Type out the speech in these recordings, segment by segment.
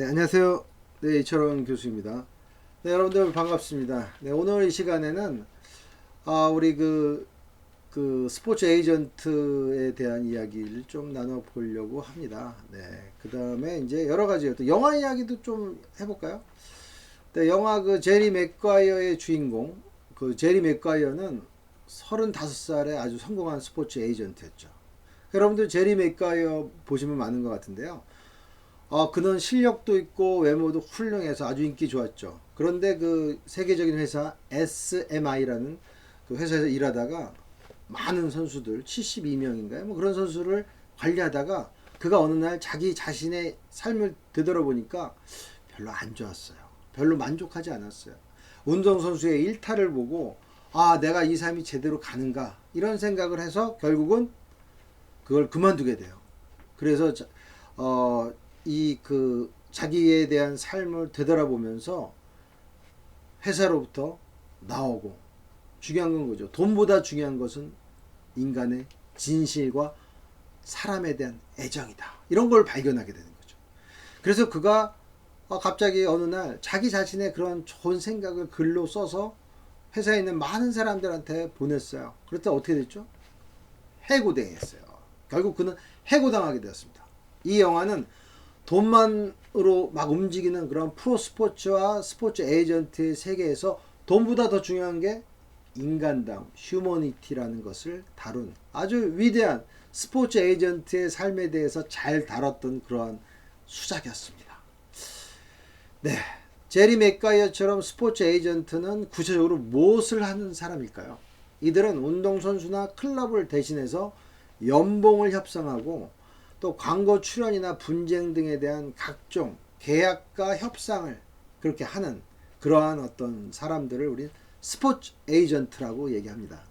네, 안녕하세요. 네, 이철원 교수입니다. 네, 여러분들 반갑습니다. 네, 오늘 이 시간에는 아, 우리 그, 그 스포츠 에이전트에 대한 이야기를 좀 나눠보려고 합니다. 네, 그 다음에 이제 여러 가지 또 영화 이야기도 좀 해볼까요? 네, 영화 그 제리 맥과이어의 주인공, 그 제리 맥과이어는 35살에 아주 성공한 스포츠 에이전트였죠. 여러분들 제리 맥과이어 보시면 많은 것 같은데요. 어, 그는 실력도 있고 외모도 훌륭해서 아주 인기 좋았죠. 그런데 그 세계적인 회사 SMI라는 그 회사에서 일하다가 많은 선수들 72명인가요? 뭐 그런 선수를 관리하다가 그가 어느 날 자기 자신의 삶을 되돌아보니까 별로 안 좋았어요. 별로 만족하지 않았어요. 운동 선수의 일탈을 보고 아, 내가 이 삶이 제대로 가는가 이런 생각을 해서 결국은 그걸 그만두게 돼요. 그래서 자- 어, 이 그 자기에 대한 삶을 되돌아보면서 회사로부터 나오고 중요한 건 거죠. 돈보다 중요한 것은 인간의 진실과 사람에 대한 애정이다. 이런 걸 발견하게 되는 거죠. 그래서 그가 어, 갑자기 어느 날 자기 자신의 그런 좋은 생각을 글로 써서 회사에 있는 많은 사람들한테 보냈어요. 그랬더니 어떻게 됐죠? 해고당했어요. 결국 그는 해고당하게 되었습니다. 이 영화는 돈만으로 막 움직이는 그런 프로 스포츠와 스포츠 에이전트의 세계에서 돈보다 더 중요한 게 인간다움, 휴머니티라는 것을 다룬 아주 위대한 스포츠 에이전트의 삶에 대해서 잘 다뤘던 그러한 수작이었습니다. 네. 제리 맥가이어처럼 스포츠 에이전트는 구체적으로 무엇을 하는 사람일까요? 이들은 운동선수나 클럽을 대신해서 연봉을 협상하고 또 광고 출연이나 분쟁 등에 대한 각종 계약과 협상을 그렇게 하는 그러한 어떤 사람들을 우리 스포츠 에이전트라고 얘기합니다.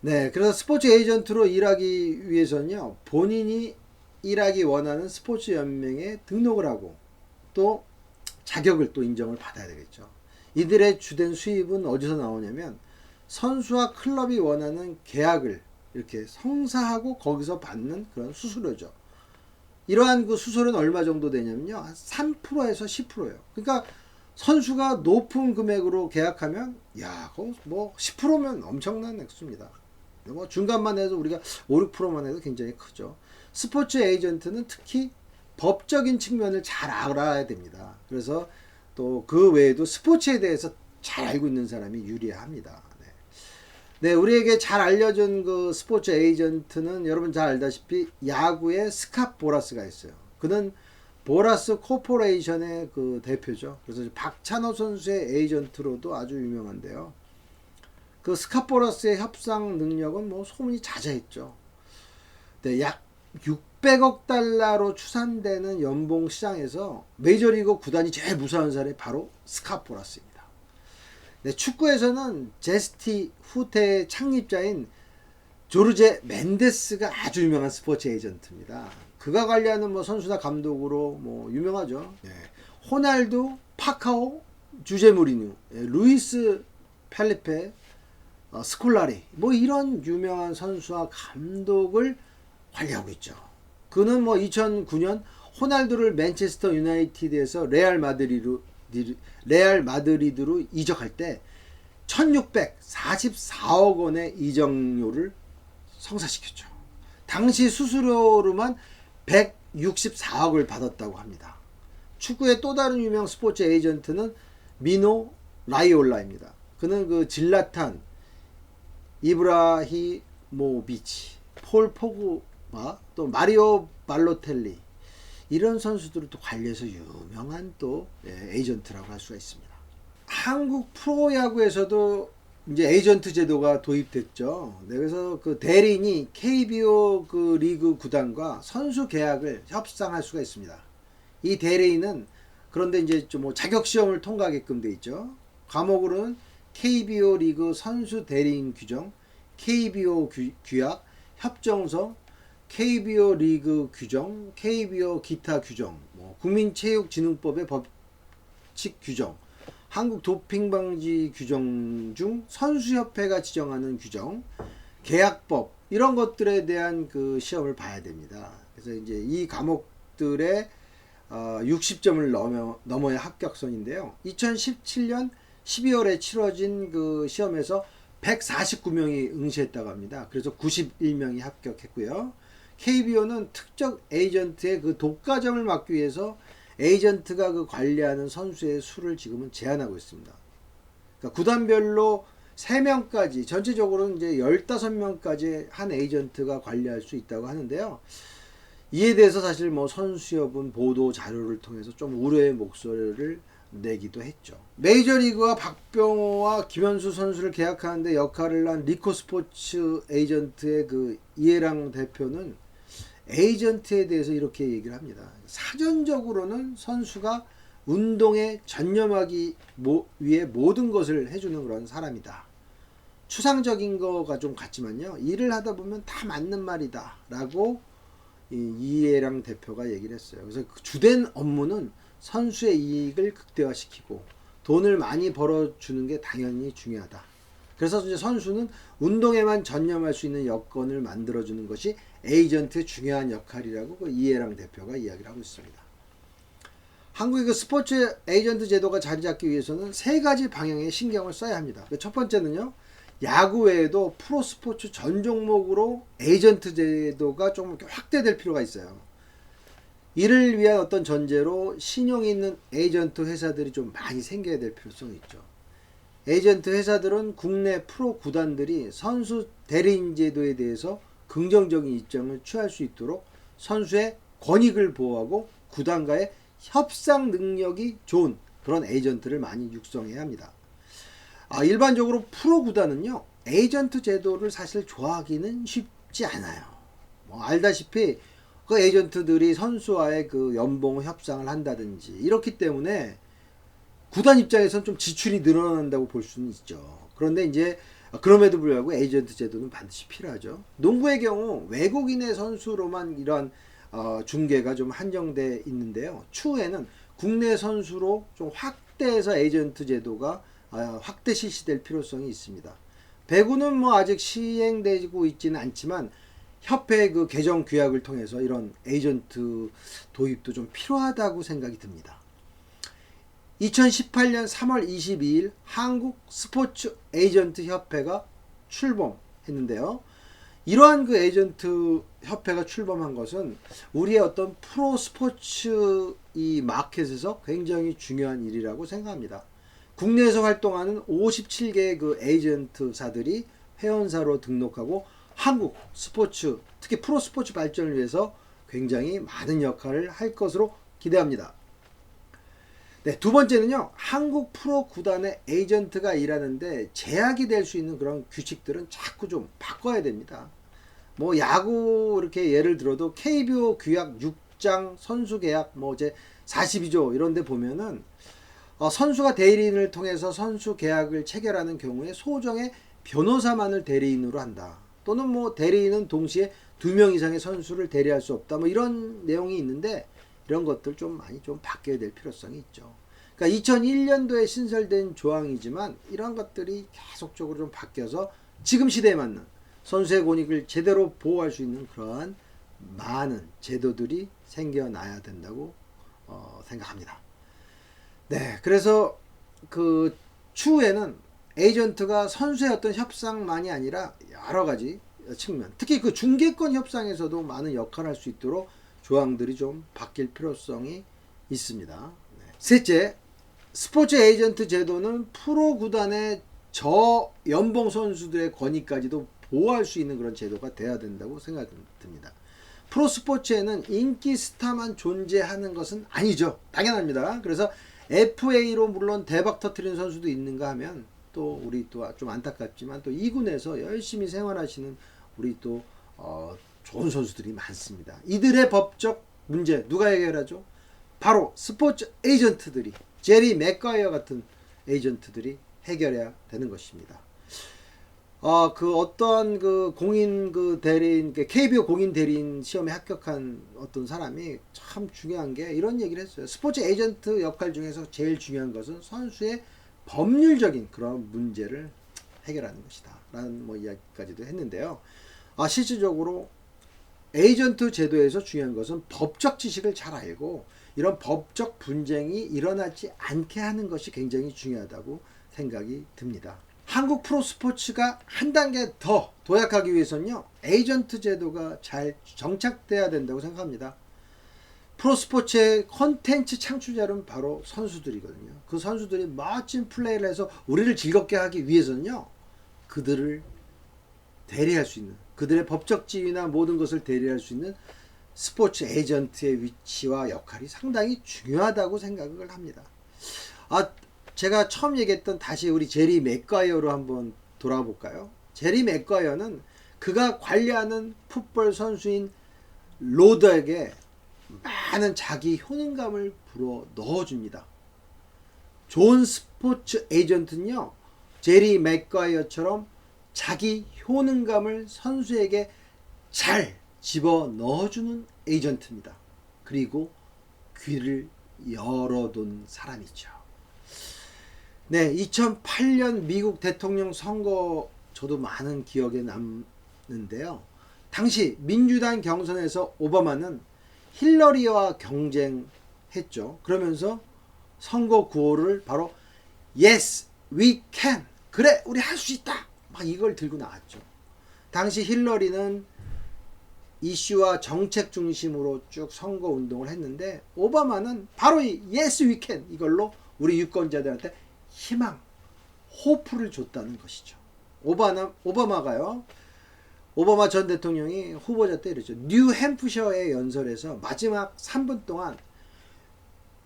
네, 그래서 스포츠 에이전트로 일하기 위해서는요, 본인이 일하기 원하는 스포츠 연맹에 등록을 하고 또 자격을 또 인정을 받아야 되겠죠. 이들의 주된 수입은 어디서 나오냐면 선수와 클럽이 원하는 계약을 이렇게 성사하고 거기서 받는 그런 수수료죠. 이러한 그 수수료는 얼마 정도 되냐면요. 한 3%에서 10%예요. 그러니까 선수가 높은 금액으로 계약하면 야, 뭐 10%면 엄청난 액수입니다. 뭐 중간만 해도 우리가 5, 6%만 해도 굉장히 크죠. 스포츠 에이전트는 특히 법적인 측면을 잘 알아야 됩니다. 그래서 또 그 외에도 스포츠에 대해서 잘 알고 있는 사람이 유리합니다. 네. 네, 우리에게 잘 알려준 그 스포츠 에이전트는 여러분 잘 알다시피 야구의 스캇 보라스가 있어요. 그는 보라스 코퍼레이션의 그 대표죠. 그래서 박찬호 선수의 에이전트로도 아주 유명한데요. 그 스캇 보라스의 협상 능력은 뭐 소문이 자자했죠. 네, 약 600억 달러로 추산되는 연봉 시장에서 메이저리그 구단이 제일 무서운 사람이 바로 스캇 보라스입니다. 네, 축구에서는 제스티 후테의 창립자인 조르제 멘데스가 아주 유명한 스포츠 에이전트입니다. 그가 관리하는 뭐 선수나 감독으로 뭐 유명하죠. 네. 호날두, 파카오, 주제 무리뉴, 예, 루이스 펠리페, 어, 스콜라리 뭐 이런 유명한 선수와 감독을 관리하고 있죠. 그는 뭐 2009년 호날두를 맨체스터 유나이티드에서 레알 마드리드로 레알 마드리드로 이적할 때 1644억 원의 이적료를 성사시켰죠. 당시 수수료로만 164억을 받았다고 합니다. 축구의 또 다른 유명 스포츠 에이전트는 미노 라이올라입니다. 그는 그 질라탄, 이브라히모비치, 폴 포그바, 또 마리오 발로텔리 이런 선수들을 또 관리해서 유명한 또 예, 에이전트라고 할 수가 있습니다. 한국 프로야구에서도 이제 에이전트 제도가 도입됐죠. 네, 그래서 그 대리인이 KBO 그 리그 구단과 선수 계약을 협상할 수가 있습니다. 이 대리인은 그런데 이제 좀 뭐 자격 시험을 통과하게끔 돼 있죠. 과목으로는 KBO 리그 선수 대리인 규정, KBO 규, 규약, 협정서, KBO 리그 규정, KBO 기타 규정, 뭐 국민체육진흥법의 법칙 규정, 한국 도핑 방지 규정 중 선수협회가 지정하는 규정, 계약법 이런 것들에 대한 그 시험을 봐야 됩니다. 그래서 이제 이 과목들의 어, 60점을 넘어, 넘어야 합격선인데요. 2017년 12월에 치러진 그 시험에서 149명이 응시했다고 합니다. 그래서 91명이 합격했고요. KBO는 특정 에이전트의 그 독과점을 막기 위해서 에이전트가 그 관리하는 선수의 수를 지금은 제한하고 있습니다. 그러니까 구단별로 3명까지 전체적으로는 이제 15명까지 한 에이전트가 관리할 수 있다고 하는데요. 이에 대해서 사실 뭐 선수협은 보도 자료를 통해서 좀 우려의 목소리를 내기도 했죠. 메이저리그와 박병호와 김현수 선수를 계약하는데 역할을 한 리코 스포츠 에이전트의 그 이해랑 대표는 에이전트에 대해서 이렇게 얘기를 합니다. 사전적으로는 선수가 운동에 전념하기 모, 위해 모든 것을 해주는 그런 사람이다. 추상적인 거가 좀 같지만요. 일을 하다 보면 다 맞는 말이다. 라고 이 이해랑 대표가 얘기를 했어요. 그래서 그 주된 업무는 선수의 이익을 극대화시키고 돈을 많이 벌어주는 게 당연히 중요하다. 그래서 이제 선수는 운동에만 전념할 수 있는 여건을 만들어주는 것이 에이전트의 중요한 역할이라고 그 이해랑 대표가 이야기를 하고 있습니다. 한국의 그 스포츠 에이전트 제도가 자리 잡기 위해서는 세 가지 방향에 신경을 써야 합니다. 그 첫 번째는요, 야구 외에도 프로 스포츠 전 종목으로 에이전트 제도가 좀 확대될 필요가 있어요. 이를 위한 어떤 전제로 신용 있는 에이전트 회사들이 좀 많이 생겨야 될 필요성이 있죠. 에이전트 회사들은 국내 프로 구단들이 선수 대리인 제도에 대해서 긍정적인 입장을 취할 수 있도록 선수의 권익을 보호하고 구단과의 협상 능력이 좋은 그런 에이전트를 많이 육성해야 합니다. 아, 일반적으로 프로 구단은요, 에이전트 제도를 사실 좋아하기는 쉽지 않아요. 뭐 알다시피 그 에이전트들이 선수와의 그 연봉 협상을 한다든지 이렇기 때문에 구단 입장에서는 좀 지출이 늘어난다고 볼 수는 있죠. 그런데 이제 그럼에도 불구하고 에이전트 제도는 반드시 필요하죠. 농구의 경우 외국인의 선수로만 이러한 어, 중계가 좀 한정돼 있는데요. 추후에는 국내 선수로 좀 확대해서 에이전트 제도가 어, 확대 실시될 필요성이 있습니다. 배구는 뭐 아직 시행되고 있지는 않지만 협회 그 개정 규약을 통해서 이런 에이전트 도입도 좀 필요하다고 생각이 듭니다. 2018년 3월 22일 한국 스포츠 에이전트 협회가 출범했는데요. 이러한 그 에이전트 협회가 출범한 것은 우리의 어떤 프로 스포츠 이 마켓에서 굉장히 중요한 일이라고 생각합니다. 국내에서 활동하는 57개의 그 에이전트사들이 회원사로 등록하고 한국 스포츠, 특히 프로 스포츠 발전을 위해서 굉장히 많은 역할을 할 것으로 기대합니다. 네, 두 번째는요. 한국 프로 구단의 에이전트가 일하는데 제약이 될 수 있는 그런 규칙들은 자꾸 좀 바꿔야 됩니다. 뭐 야구 이렇게 예를 들어도 KBO 규약 6장 선수 계약 뭐 이제 42조 이런 데 보면은 어, 선수가 대리인을 통해서 선수 계약을 체결하는 경우에 소정의 변호사만을 대리인으로 한다. 또는 뭐 대리인은 동시에 두 명 이상의 선수를 대리할 수 없다. 뭐 이런 내용이 있는데 이런 것들 좀 많이 좀 바뀌어야 될 필요성이 있죠. 그러니까 2001년도에 신설된 조항이지만 이런 것들이 계속적으로 좀 바뀌어서 지금 시대에 맞는 선수의 권익을 제대로 보호할 수 있는 그러한 많은 제도들이 생겨나야 된다고 어, 생각합니다. 네, 그래서 그 추후에는 에이전트가 선수의 어떤 협상만이 아니라 여러 가지 측면, 특히 그 중개권 협상에서도 많은 역할을 할 수 있도록 조항들이 좀 바뀔 필요성이 있습니다. 네. 셋째, 스포츠 에이전트 제도는 프로 구단의 저 연봉 선수들의 권익까지도 보호할 수 있는 그런 제도가 돼야 된다고 생각됩니다. 프로 스포츠에는 인기 스타만 존재하는 것은 아니죠. 당연합니다. 그래서 FA로 물론 대박 터트리는 선수도 있는가 하면 또 우리 또 좀 안타깝지만 또 2군에서 열심히 생활하시는 우리 또 어, 좋은 선수들이 많습니다. 이들의 법적 문제 누가 해결하죠? 바로 스포츠 에이전트들이 제리 맥과이어 같은 에이전트들이 해결해야 되는 것입니다. 어, 그 어떠한 그 공인 그 대리인, KBO 공인 대리인 시험에 합격한 어떤 사람이 참 중요한 게 이런 얘기를 했어요. 스포츠 에이전트 역할 중에서 제일 중요한 것은 선수의 법률적인 그런 문제를 해결하는 것이다. 라는 뭐 이야기까지도 했는데요. 아, 실질적으로 에이전트 제도에서 중요한 것은 법적 지식을 잘 알고 이런 법적 분쟁이 일어나지 않게 하는 것이 굉장히 중요하다고 생각이 듭니다. 한국 프로스포츠가 한 단계 더 도약하기 위해서는요, 에이전트 제도가 잘 정착돼야 된다고 생각합니다. 프로스포츠의 컨텐츠 창출자는 바로 선수들이거든요. 그 선수들이 멋진 플레이를 해서 우리를 즐겁게 하기 위해서는요, 그들을 대리할 수 있는, 그들의 법적 지위나 모든 것을 대리할 수 있는 스포츠 에이전트의 위치와 역할이 상당히 중요하다고 생각을 합니다. 아, 제가 처음 얘기했던 다시 우리 제리 맥과이어로 한번 돌아볼까요? 제리 맥과이어는 그가 관리하는 풋볼 선수인 로더에게 많은 자기 효능감을 불어 넣어줍니다. 좋은 스포츠 에이전트는요, 제리 맥과이어처럼 자기 효능감을 선수에게 잘 집어 넣어주는 에이전트입니다. 그리고 귀를 열어둔 사람이죠. 네, 2008년 미국 대통령 선거 저도 많은 기억에 남는데요. 당시 민주당 경선에서 오바마는 힐러리와 경쟁했죠. 그러면서 선거 구호를 바로 Yes, we can. 그래, 우리 할 수 있다. 막 이걸 들고 나왔죠. 당시 힐러리는 이슈와 정책 중심으로 쭉 선거 운동을 했는데 오바마는 바로 이 we can 이걸로 우리 유권자들한테 희망, 호프를 줬다는 것이죠. 오바마, 오바마가요. 오바마 전 대통령이 후보자 때 이랬죠. 뉴햄프셔의 연설에서 마지막 3분 동안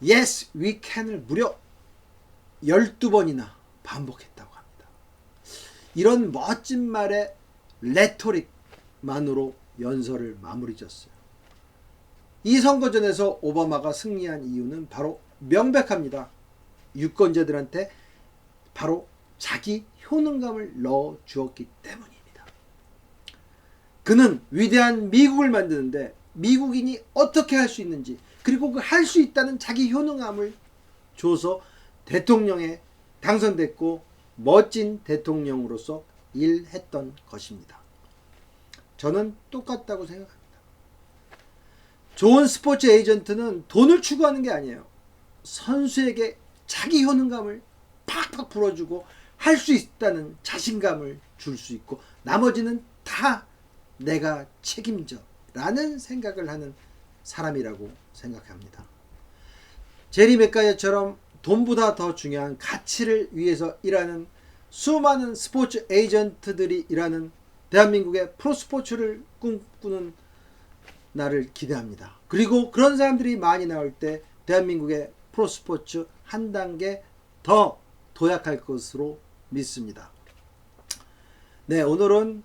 Yes, we can을 무려 12번이나 반복했다고 합니다. 이런 멋진 말의 레토릭만으로 연설을 마무리 졌어요. 이 선거전에서 오바마가 승리한 이유는 바로 명백합니다. 유권자들한테 바로 자기 효능감을 넣어 주었기 때문입니다. 그는 위대한 미국을 만드는데 미국인이 어떻게 할 수 있는지 그리고 그 할 수 있다는 자기 효능감을 줘서 대통령에 당선됐고 멋진 대통령으로서 일했던 것입니다. 저는 똑같다고 생각합니다. 좋은 스포츠 에이전트는 돈을 추구하는 게 아니에요. 선수에게 자기 효능감을 팍팍 불어주고 할 수 있다는 자신감을 줄 수 있고 나머지는 다 내가 책임져 라는 생각을 하는 사람이라고 생각합니다. 제리 맥가이어처럼 돈보다 더 중요한 가치를 위해서 일하는 수많은 스포츠 에이전트들이 일하는 대한민국의 프로스포츠를 꿈꾸는 날을 기대합니다. 그리고 그런 사람들이 많이 나올 때 대한민국의 프로스포츠 한 단계 더 도약할 것으로 믿습니다. 네, 오늘은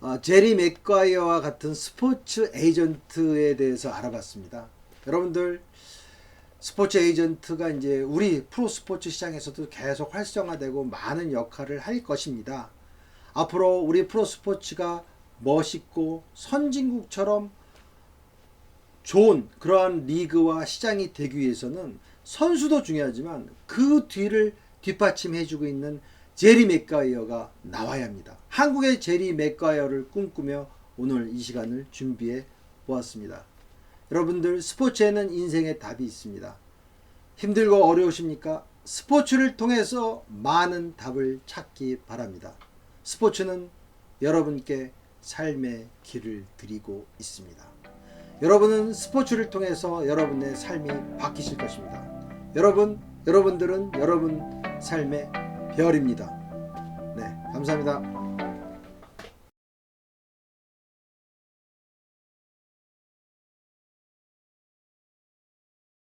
어, 제리 맥과이어와 같은 스포츠 에이전트에 대해서 알아봤습니다. 여러분들 스포츠 에이전트가 이제 우리 프로 스포츠 시장에서도 계속 활성화되고 많은 역할을 할 것입니다. 앞으로 우리 프로 스포츠가 멋있고 선진국처럼 좋은 그러한 리그와 시장이 되기 위해서는 선수도 중요하지만 그 뒤를 뒷받침해주고 있는 제리 맥가이어가 나와야 합니다. 한국의 제리 맥가이어를 꿈꾸며 오늘 이 시간을 준비해 보았습니다. 여러분들 스포츠에는 인생의 답이 있습니다. 힘들고 어려우십니까? 스포츠를 통해서 많은 답을 찾기 바랍니다. 스포츠는 여러분께 삶의 길을 드리고 있습니다. 여러분은 스포츠를 통해서 여러분의 삶이 바뀌실 것입니다. 여러분, 여러분들은 여러분 삶의 별입니다. 네, 감사합니다.